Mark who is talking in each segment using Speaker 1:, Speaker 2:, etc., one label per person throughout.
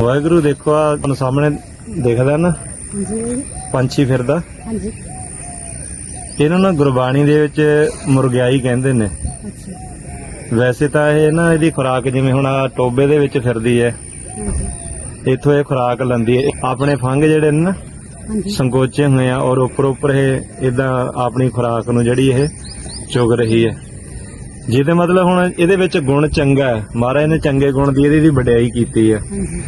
Speaker 1: ਵਾਹਿਗੁਰੂ ਦੇਖੋ ਆ ਤੁਹਾਨੂੰ ਸਾਹਮਣੇ ਦਿਖਦਾ ਨਾ।
Speaker 2: ਹਾਂਜੀ।
Speaker 1: ਪੰਛੀ ਫਿਰਦਾ।
Speaker 2: ਹਾਂਜੀ।
Speaker 1: ਇਹਨਾਂ ਨੂੰ ਗੁਰਬਾਣੀ ਦੇ ਵਿੱਚ ਮੁਰਗਿਆਈ ਕਹਿੰਦੇ ਨੇ।
Speaker 2: ਅੱਛਾ।
Speaker 1: ਵੈਸੇ ਤਾਂ ਇਹ ਨਾ ਇਹਦੀ ਖੁਰਾਕ ਜਿਵੇਂ ਹੁਣ ਆ ਟੋਬੇ ਦੇ ਵਿੱਚ ਫਿਰਦੀ ਹੈ। ਇੱਥੋਂ ਇਹ ਖੁਰਾਕ ਲੈਂਦੀ ਹੈ। ਆਪਣੇ ਫੰਗ ਜਿਹੜੇ ਨੇ ਨਾ ਸੰਕੋਚੇ ਹੋਏ ਆ ਔਰ ਉੱਪਰ ਉੱਪਰ ਇਹ ਇਦਾਂ ਆਪਣੀ ਖੁਰਾਕ ਨੂੰ ਜਿਹੜੀ ਇਹ ਚੁਗ ਰਹੀ ਹੈ। ਜਿਹਦੇ ਮਤਲਬ ਹੁਣ ਇਹਦੇ ਵਿੱਚ ਗੁਣ ਚੰਗਾ ਹੈ। ਮਹਾਰਾਜ ਨੇ ਚੰਗੇ ਗੁਣ ਦੀ ਇਹਦੀ ਵਡਿਆਈ ਕੀਤੀ ਹੈ।
Speaker 2: ਹਾਂਜੀ।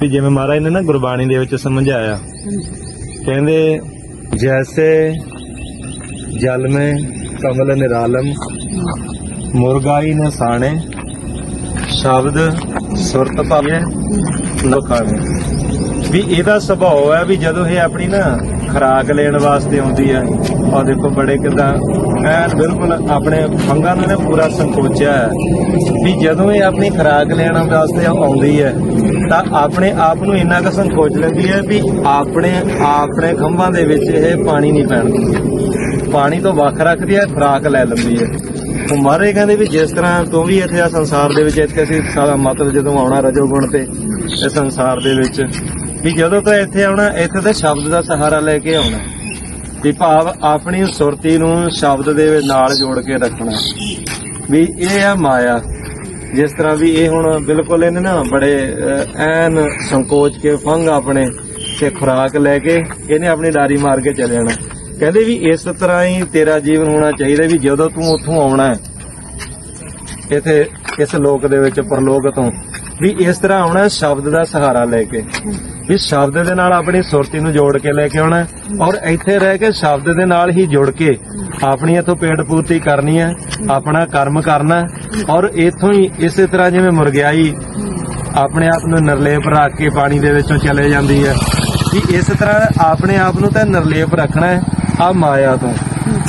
Speaker 1: ਵੀ ਜਿਵੇਂ ਮਹਾਰਾਜ ਨੇ ਨਾ ਗੁਰਬਾਣੀ ਦੇ ਵਿੱਚ ਸਮਝਾਇਆ। ਕਹਿੰਦੇ, ਜੈਸੇ ਜਲ में ਕਮਲ ਨਿਰਾਲਮ, ਮੁਰਗਾਈ ਨ ਸਾਣੇ, ਸ਼ਬਦ ਸੁਰਤ ਭਾਵੇਂ ਨ ਵੀ ਇਹਦਾ ਸੁਭਾਅ ਹੈ ਵੀ ਜਦੋਂ ਇਹ ਆਪਣੀ ਨਾ ਖਰਾਕ ਲੈਣ ਵਾਸਤੇ ਆਉਂਦੀ ਹੈ ਆ ਦੇਖੋ ਬੜੇ ਕਿਦਾਂ ਐਨ ਬਿਲਕੁਲ ਆਪਣੇ ਫੰਗਾਂ ਨੂੰ ਨੇ ਪੂਰਾ ਸੰਕੋਚਿਆ ਹੈ। ਵੀ ਜਦੋਂ ਇਹ ਆਪਣੀ ਖਰਾਕ ਲੈਣ ਵਾਸਤੇ ਆਉਂਦੀ ਹੈ ਤਾਂ ਆਪਣੇ ਆਪ ਨੂੰ ਇੰਨਾ ਕੁ ਸੰਕੋਚ ਲੈਂਦੀ ਹੈ ਵੀ ਆਪਣੇ ਆਪਣੇ ਖੰਭਾਂ ਦੇ ਵਿੱਚ ਇਹ ਪਾਣੀ ਨਹੀਂ ਪੈਣ ਦਿੰਦੀ। ਪਾਣੀ ਤੋਂ ਵੱਖ ਰੱਖਦੀ ਹੈ, ਖੁਰਾਕ ਲੈ ਲੈਂਦੀ ਹੈ। ਉਹ ਮਹਾਰਾਜ ਕਹਿੰਦੇ ਵੀ ਜਿਸ ਤਰ੍ਹਾਂ ਤੂੰ ਵੀ ਇੱਥੇ ਆ ਸੰਸਾਰ ਦੇ ਵਿੱਚ, ਇੱਥੇ ਅਸੀਂ ਸਾਰਾ ਮਤਲਬ ਜਦੋਂ ਆਉਣਾ ਰਜੋ ਗੁਣ ਤੇ, ਇਸ ਸੰਸਾਰ ਦੇ ਵਿੱਚ, ਵੀ ਜਦੋਂ ਤੋਂ ਇੱਥੇ ਆਉਣਾ, ਇੱਥੇ ਤੇ ਸ਼ਬਦ ਦਾ ਸਹਾਰਾ ਲੈ ਕੇ ਆਉਣਾ। ਵੀ ਭਾਵ ਆਪਣੀ ਸੁਰਤੀ ਨੂੰ ਸ਼ਬਦ ਦੇ ਨਾਲ ਜੋੜ ਕੇ ਰੱਖਣਾ। ਵੀ ਇਹ ਆ ਮਾਇਆ। ਜਿਸ ਤਰ੍ਹਾਂ ਵੀ ਇਹ ਹੁਣ ਬਿਲਕੁਲ ਇਹਨੇ ਨਾ ਬੜੇ ਐਨ ਸੰਕੋਚ ਕੇ ਫੰਗ ਆਪਣੇ ਤੇ ਖੁਰਾਕ ਲੈ ਕੇ ਇਹਨੇ ਆਪਣੀ ਡਾਰੀ ਮਾਰ ਕੇ ਚਲੇ ਜਾਣਾ ਕਹਿੰਦੇ ਵੀ ਇਸ ਤਰ੍ਹਾਂ ਹੀ ਤੇਰਾ ਜੀਵਨ ਹੋਣਾ ਚਾਹੀਦਾ ਵੀ ਜਦੋਂ ਤੂੰ ਉੱਥੋਂ ਆਉਣਾ ਹੈ, ਇਥੇ ਇਸ ਲੋਕ ਦੇ ਵਿੱਚ ਪਰਲੋਕ ਤੋਂ, ਵੀ ਇਸ ਤਰ੍ਹਾਂ ਆਉਣਾ ਸ਼ਬਦ ਦਾ ਸਹਾਰਾ ਲੈ ਕੇ। ਵੀ ਸ਼ਬਦ ਦੇ ਨਾਲ ਆਪਣੀ ਸੁਰਤੀ ਨੂੰ ਜੋੜ ਕੇ ਲੈ ਕੇ ਆਉਣਾ ਔਰ ਇੱਥੇ ਰਹਿ ਕੇ ਸ਼ਬਦ ਦੇ ਨਾਲ ਹੀ ਜੁੜ ਕੇ ਆਪਣੀ ਇਥੋਂ ਪੇਟ ਪੂਰਤੀ ਕਰਨੀ ਹੈ, ਆਪਣਾ ਕਰਮ ਕਰਨਾ ਔਰ ਇਥੋਂ ਹੀ ਇਸੇ ਤਰ੍ਹਾਂ ਜਿਵੇਂ ਮੁਰਗਿਆਈ ਆਪਣੇ ਆਪ ਨੂੰ ਨਿਰਲੇਪ ਰੱਖ ਕੇ ਪਾਣੀ ਦੇ ਵਿੱਚੋਂ ਚਲੇ ਜਾਂਦੀ ਹੈ ਕਿ ਇਸ ਤਰ੍ਹਾਂ ਆਪਣੇ ਆਪ ਨੂੰ ਤਾਂ ਨਿਰਲੇਪ ਰੱਖਣਾ ਹੈ ਆ ਮਾਇਆ ਤੋਂ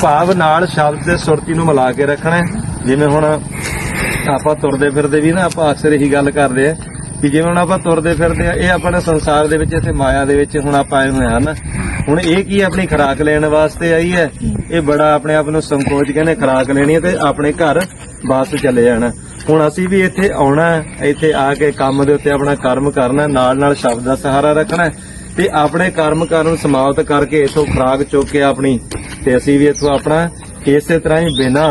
Speaker 1: ਭਾਵ ਨਾਲ ਸ਼ਬਦ ਤੇ ਸੁਰਤੀ ਨੂੰ ਮਿਲਾ ਕੇ ਰੱਖਣਾ ਜਿਵੇਂ ਹੁਣ ਆਪਾਂ ਤੁਰਦੇ ਫਿਰਦੇ ਵੀ ਨਾ, ਆਪਾਂ ਅਕਸਰ ਇਹੀ ਗੱਲ ਕਰਦੇ ਆ ਕਿ ਜਿਵੇਂ ਹੁਣ ਆਪਾਂ ਤੁਰਦੇ ਫਿਰਦੇ ਆ, ਇਹ ਆਪਣੇ ਸੰਸਾਰ ਦੇ ਵਿੱਚ, ਇੱਥੇ ਮਾਇਆ ਦੇ ਵਿੱਚ ਹੁਣ ਆਪਾਂ ਆਏ ਹੋਏ ਹਨ ਹੁਣ ਇਹ ਕੀ ਆਪਣੀ ਖੁਰਾਕ ਲੈਣ ਵਾਸਤੇ ਆਈ ਹੈ? ਇਹ ਬੜਾ ਆਪਣੇ ਆਪ ਨੂੰ ਸੰਕੋਚ ਕਹਿੰਦੇ ਖੁਰਾਕ ਲੈਣੀ ਹੈ ਤੇ ਆਪਣੇ ਘਰ ਵਾਪਸ ਚਲੇ ਜਾਣਾ। ਹੁਣ ਅਸੀਂ ਵੀ ਇੱਥੇ ਆਉਣਾ ਇੱਥੇ ਆ ਕੇ ਕੰਮ ਦੇ ਉੱਤੇ ਆਪਣਾ ਕਰਮ ਕਰਨਾ ਨਾਲ ਨਾਲ ਸ਼ਬਦ ਦਾ ਸਹਾਰਾ ਰੱਖਣਾ ਤੇ ਆਪਣੇ ਕਰਮ ਕਰਨ ਸਮਾਪਤ ਕਰਕੇ ਇਥੋਂ ਖੁਰਾਕ ਚੁੱਕ ਕੇ ਆਪਣੀ ਤੇ ਅਸੀਂ ਵੀ ਇਥੋਂ ਆਪਣਾ ਇਸੇ ਤਰ੍ਹਾਂ ਹੀ ਬਿਨਾ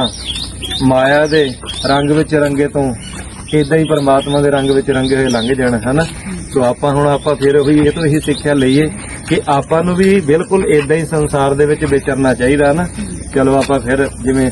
Speaker 1: ਮਾਇਆ ਦੇ ਰੰਗ ਵਿੱਚ ਰੰਗੇ ਤੋਂ ਇਦਾਂ ਹੀ ਪਰਮਾਤਮਾ ਦੇ ਰੰਗ ਵਿੱਚ ਰੰਗੇ ਹੋਏ ਲੰਘ ਜਾਣ, ਹਨਾ? ਸੋ ਆਪਾਂ ਹੁਣ ਆਪਾਂ ਫਿਰ ਉਹੀ, ਇਹ ਤੋਂ ਇਹੀ ਸਿੱਖਿਆ ਲਈਏ ਕਿ ਆਪਾਂ ਨੂੰ ਵੀ ਬਿਲਕੁਲ ਇਦਾਂ ਹੀ ਸੰਸਾਰ ਦੇ ਵਿੱਚ ਵਿਚਰਨਾ ਚਾਹੀਦਾ ਨਾ ਚਲੋ ਆਪਾਂ ਫਿਰ ਜਿਵੇਂ